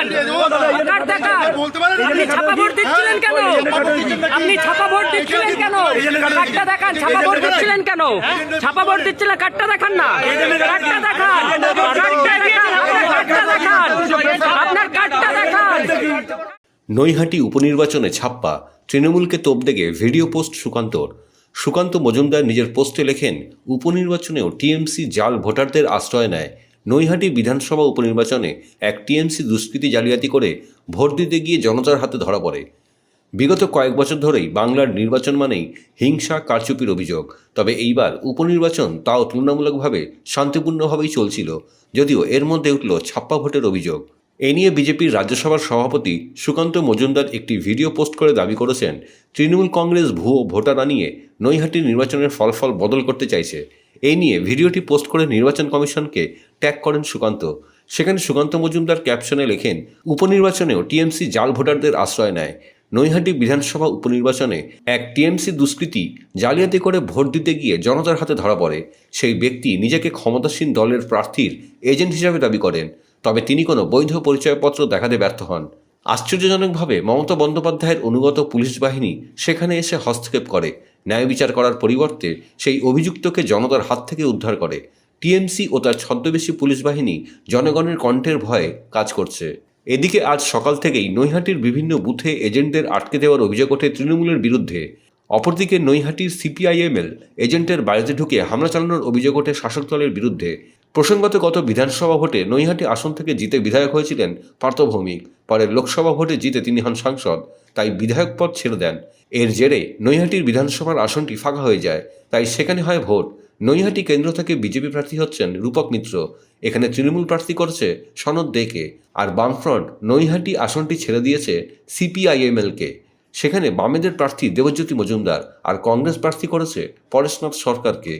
দেখান কার্ড দেখান আপনি ছাপা ভোট দিচ্ছিলেন কেন আপনি ছাপা ভোট দিচ্ছিলেন কেন কার্ডটা দেখান ছাপা ভোট দিচ্ছিলেন কেন ছাপা ভোট দিচ্ছিলেন কার্ডটা দেখান না কার্ডটা দেখান কার্ডটা দেখান কার্ডটা দেখান আপনার কার্ডটা দেখান নৈহাটি উপনির্বাচনে ছাপ্পা তৃণমূলকে তোপ দেগে ভিডিও পোস্ট সুকান্তর সুকান্ত মজুমদার নিজের পোস্টে লেখেন উপনির্বাচনেও টিএমসি জাল ভোটারদের আশ্রয় নেয় নৈহাটি বিধানসভা উপনির্বাচনে এক টিএমসি দুষ্কৃতী জালিয়াতি করে ভোট দিতে গিয়ে জনতার হাতে ধরা পড়ে। বিগত কয়েক বছর ধরেই বাংলার নির্বাচন মানেই হিংসা, কারচুপির অভিযোগ। তবে এইবার উপনির্বাচন তাও তুলনামূলকভাবে শান্তিপূর্ণভাবেই চলছিল, যদিও এর মধ্যে উঠল ছাপ্পা ভোটের অভিযোগ। এ নিয়ে বিজেপির রাজ্যসভার সভাপতি সুকান্ত মজুমদার একটি ভিডিও পোস্ট করে দাবি করেছেন, তৃণমূল কংগ্রেস ভুয়ো ভোটার আনিয়ে নৈহাটির নির্বাচনের ফলাফল বদল করতে চাইছে। এই নিয়ে ভিডিওটি পোস্ট করে নির্বাচন কমিশনকে ট্যাগ করেন সুকান্ত। সেখানে সুকান্ত মজুমদার ক্যাপশনে লেখেন, উপনির্বাচনেও টিএমসি জাল ভোটারদের আশ্রয় নেয়। নৈহাটি বিধানসভা উপনির্বাচনে এক টিএমসি দুষ্কৃতী জালিয়াতি করে ভোট দিতে গিয়ে জনতার হাতে ধরা পড়ে। সেই ব্যক্তি নিজেকে ক্ষমতাসীন দলের প্রার্থীর এজেন্ট হিসাবে দাবি করেন। তবে তিনি কোনো বৈধ পরিচয়পত্র দেখাতে ব্যর্থ হন। আশ্চর্যজনকভাবে মমতা বন্দ্যোপাধ্যায়ের অনুগত পুলিশ বাহিনী সেখানে এসে হস্তক্ষেপ করে। ন্যায় বিচার করার পরিবর্তে সেই অভিযুক্তকে জনতার হাত থেকে উদ্ধার করে। টিএমসি ও তার ছদ্মবেশী পুলিশ বাহিনী জনগণের কণ্ঠের ভয়ে কাজ করছে। এদিকে আজ সকাল থেকেই নৈহাটির বিভিন্ন বুথে এজেন্টদের আটকে দেওয়ার অভিযোগ ওঠে তৃণমূলের বিরুদ্ধে। অপরদিকে নৈহাটির সিপিআইএমএল এজেন্টের বাড়িতে ঢুকে হামলা চালানোর অভিযোগ ওঠে শাসক দলের বিরুদ্ধে। প্রসঙ্গত গত বিধানসভা ভোটে নৈহাটি আসন থেকে জিতে বিধায়ক হয়েছিলেন পার্থ ভৌমিক। পরে লোকসভা ভোটে জিতে তিনি হন সাংসদ, তাই বিধায়ক পদ ছেড়ে দেন। এর জেরে নৈহাটির বিধানসভার আসনটি ফাঁকা হয়ে যায়, তাই সেখানে হয় ভোট। নৈহাটি কেন্দ্র থেকে বিজেপি প্রার্থী হচ্ছেন রূপক মিত্র। এখানে তৃণমূল প্রার্থী করছে সনদ দেকে আর বামফ্রন্ট নৈহাটি আসনটি ছেড়ে দিয়েছে সিপিআইএমএলকে। সেখানে বামেদের প্রার্থী দেবজ্যোতি মজুমদার আর কংগ্রেস প্রার্থী করেছে পরেশনাথ সরকারকে।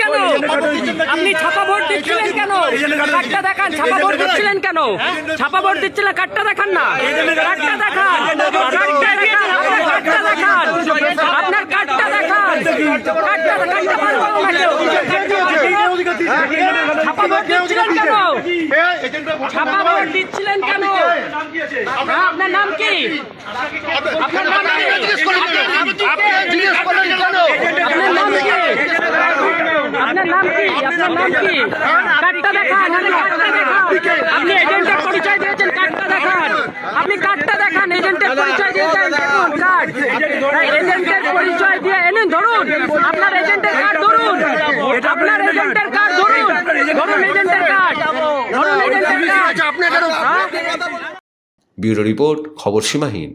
কেন? কেন? ছাপা ছাপা দেখান না। দেখান কার্ডটা দেখান আপনার কার্ডটা দেখান আপনার কার্ডটা দেখান কার্ডটা কার্ডটা বার করুন না কেউ ছাপা ভোট দিচ্ছিলেন কেন কি? দেখান এজেন্টের পরিচয় দিয়েছেন কার্ডটা দেখান আপনি কার্ডটা দেখান এজেন্টের পরিচয় দিয়েছেন কার্ড এজেন্টের পরিচয় ধরুন আপনার এজেন্টের কার্ড ধরুন আপনার এজেন্টের কার্ড ধরুন ধরুন এজেন্টের কার্ড ধরুন এজেন্টের কার্ড আপনি কেন হ্যাঁ? ব্যুরো রিপোর্ট খবর সীমাহীন।